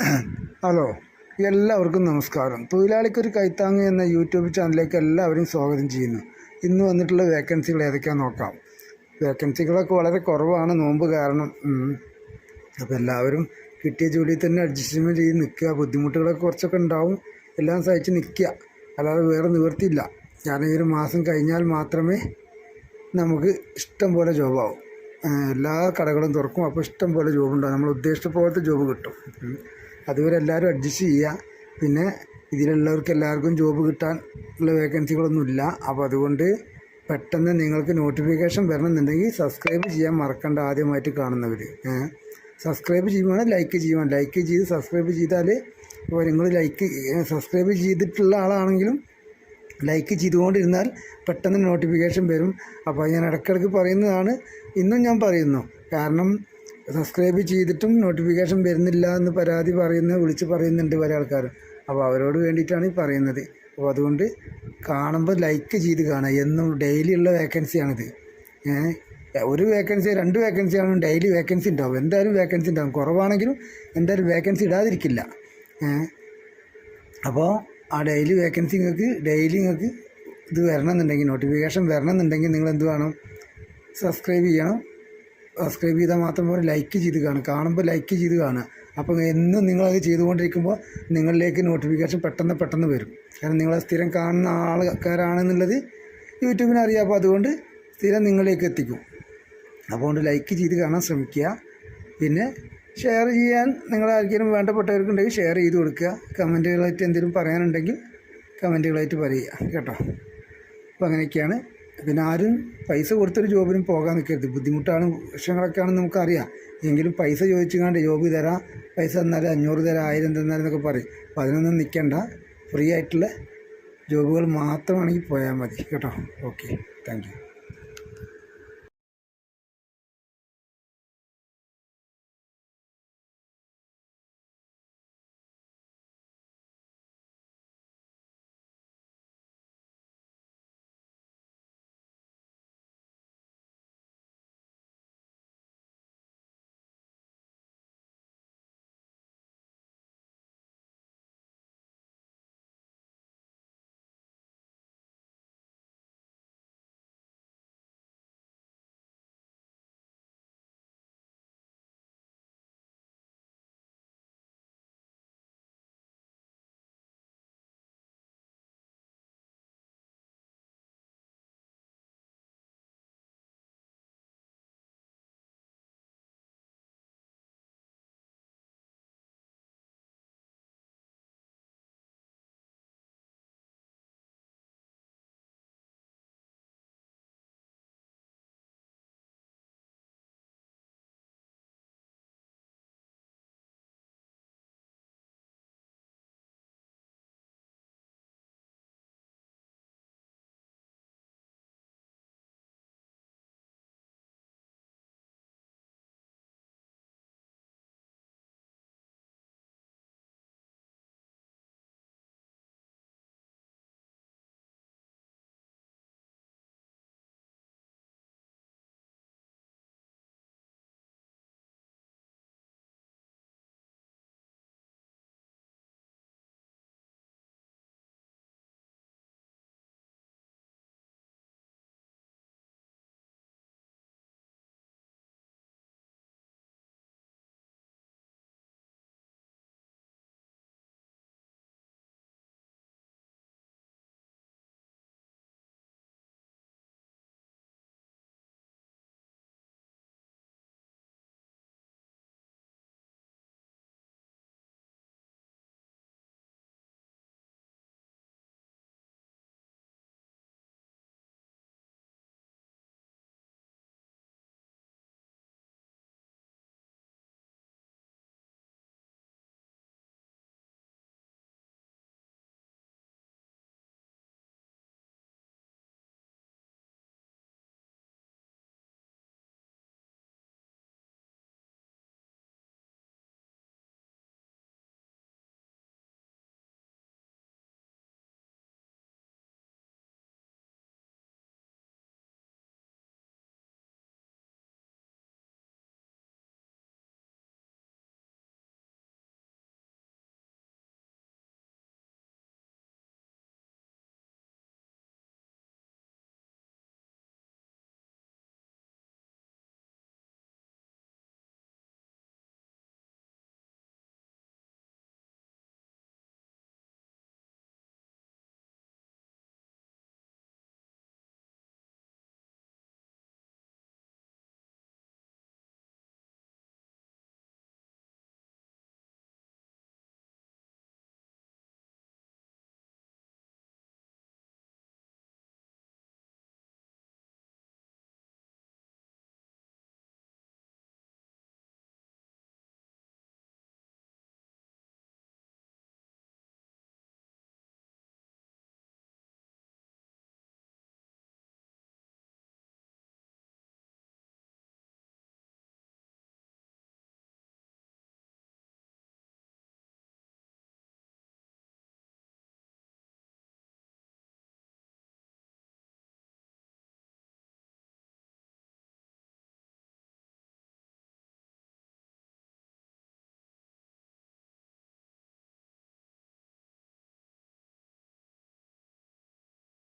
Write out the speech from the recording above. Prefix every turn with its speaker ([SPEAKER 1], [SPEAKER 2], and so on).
[SPEAKER 1] Hello എല്ലാവർക്കും നമസ്കാരം. തൊഴിലാളിക്കൊരു കൈത്താങ് എന്ന യൂട്യൂബ് ചാനലിലേക്ക് എല്ലാവരും സ്വാഗതം ചെയ്യുന്നു. ഇന്ന് വന്നിട്ടുള്ള വേക്കൻസികൾ ഏതൊക്കെയാണെന്ന് നോക്കാം. വേക്കൻസികളൊക്കെ വളരെ കുറവാണ് നോമ്പ് കാരണം. അപ്പോൾ എല്ലാവരും കിട്ടിയ ജോലിയിൽ തന്നെ അഡ്ജസ്റ്റ്മെന്റ് ചെയ്ത് നിൽക്കുക. ബുദ്ധിമുട്ടുകളൊക്കെ കുറച്ചൊക്കെ ഉണ്ടാവും. എല്ലാം സഹിച്ച് നിൽക്കുക. അല്ലാതെ വേറെ നിവൃത്തിയില്ല. കാരണം ഈ ഒരു മാസം കഴിഞ്ഞാൽ മാത്രമേ നമുക്ക് ഇഷ്ടം പോലെ ജോബാവും. എല്ലാ കടകളും തുറക്കും. അപ്പോൾ ഇഷ്ടം പോലെ ജോബ് ഉണ്ടാവും. നമ്മൾ ഉദ്ദേശിച്ച പോലത്തെ ജോബ് കിട്ടും. അതുവരെ എല്ലാവരും അഡ്ജസ്റ്റ് ചെയ്യുക പിന്നെ ഇതിലുള്ളവർക്ക് എല്ലാവർക്കും ജോബ് കിട്ടാൻ ഉള്ള വേക്കൻസികളൊന്നുമില്ല അപ്പോൾ അതുകൊണ്ട് പെട്ടെന്ന് നിങ്ങൾക്ക് നോട്ടിഫിക്കേഷൻ വരണമെന്നുണ്ടെങ്കിൽ സബ്സ്ക്രൈബ് ചെയ്യാൻ മറക്കണ്ട ആദ്യമായിട്ട് കാണുന്നവർ സബ്സ്ക്രൈബ് ചെയ്യുവാണ് ലൈക്ക് ചെയ്യുവാൻ ലൈക്ക് ചെയ്ത് സബ്സ്ക്രൈബ് ചെയ്താൽ ഇപ്പോൾ നിങ്ങൾ ലൈക്ക് സബ്സ്ക്രൈബ് ചെയ്തിട്ടുള്ള ആളാണെങ്കിലും ലൈക്ക് ചെയ്തുകൊണ്ടിരുന്നാൽ പെട്ടെന്ന് നോട്ടിഫിക്കേഷൻ വരും. അപ്പോൾ ഞാൻ ഇടയ്ക്കിടയ്ക്ക് പറയുന്നതാണ്. ഇന്നും ഞാൻ പറയുന്നു. കാരണം സബ്സ്ക്രൈബ് ചെയ്തിട്ടും നോട്ടിഫിക്കേഷൻ വരുന്നില്ല എന്ന് പരാതി പറയുന്ന വിളിച്ച് പറയുന്നുണ്ട് പല ആൾക്കാരും അപ്പോൾ അവരോട് വേണ്ടിയിട്ടാണ് ഈ പറയുന്നത്. അപ്പോൾ അതുകൊണ്ട് കാണുമ്പോൾ ലൈക്ക് ചെയ്ത് കാണുക. എന്നും ഡെയിലി ഉള്ള വേക്കൻസിയാണിത് ഒരു വേക്കൻസി രണ്ട് വേക്കൻസി ആണെങ്കിലും ഡെയിലി വേക്കൻസി ഉണ്ടാവും. എന്തായാലും വേക്കൻസി ഉണ്ടാവും. കുറവാണെങ്കിലും എന്തായാലും വേക്കൻസി ഇടാതിരിക്കില്ല. അപ്പോൾ ആ ഡെയിലി വേക്കൻസി നിങ്ങൾക്ക് ഡെയിലി നിങ്ങൾക്ക് ഇത് വരണമെന്നുണ്ടെങ്കിൽ നോട്ടിഫിക്കേഷൻ വരണമെന്നുണ്ടെങ്കിൽ നിങ്ങൾ എന്ത് വേണം? സബ്സ്ക്രൈബ് ചെയ്യണം. സബ്സ്ക്രൈബ് ചെയ്താൽ മാത്രം പോലെ ലൈക്ക് ചെയ്ത് കാണുക. കാണുമ്പോൾ ലൈക്ക് ചെയ്ത് കാണുക. അപ്പം എന്നും നിങ്ങളത് ചെയ്തുകൊണ്ടിരിക്കുമ്പോൾ നിങ്ങളിലേക്ക് നോട്ടിഫിക്കേഷൻ പെട്ടെന്ന് പെട്ടെന്ന് വരും. കാരണം നിങ്ങൾ സ്ഥിരം കാണുന്ന ആൾക്കാരാണെന്നുള്ളത് യൂട്യൂബിന് അറിയാം. അപ്പോൾ അതുകൊണ്ട് സ്ഥിരം നിങ്ങളിലേക്ക് എത്തിക്കും. അതുകൊണ്ട് ലൈക്ക് ചെയ്ത് കാണാൻ ശ്രമിക്കുക. പിന്നെ ഷെയർ ചെയ്യാൻ നിങ്ങൾ ആർക്കെങ്കിലും വേണ്ടപ്പെട്ടവർക്കുണ്ടെങ്കിൽ ഷെയർ ചെയ്ത് കൊടുക്കുക. കമന്റുകളായിട്ട് എന്തെങ്കിലും പറയാനുണ്ടെങ്കിൽ കമന്റുകളായിട്ട് പറയുക. കേട്ടോ? അപ്പോൾ അങ്ങനെയൊക്കെയാണ് പിന്നെ ആരും പൈസ കൊടുത്തൊരു ജോബിനും പോകാൻ നിൽക്കരുത്. ബുദ്ധിമുട്ടാണ് വിഷയങ്ങളൊക്കെയാണെന്ന് നമുക്കറിയാം. എങ്കിലും പൈസ ചോദിച്ചുകൊണ്ട് ജോബ് തരാം പൈസ തന്നാലും അഞ്ഞൂറ് തരാം ആയിരം തന്നാലും എന്നൊക്കെ പറയും. അപ്പോൾ അതിനൊന്നും നിൽക്കണ്ട. ഫ്രീ ആയിട്ടുള്ള ജോബുകൾ മാത്രമാണെങ്കിൽ പോയാൽ മതി. കേട്ടോ? ഓക്കെ. താങ്ക്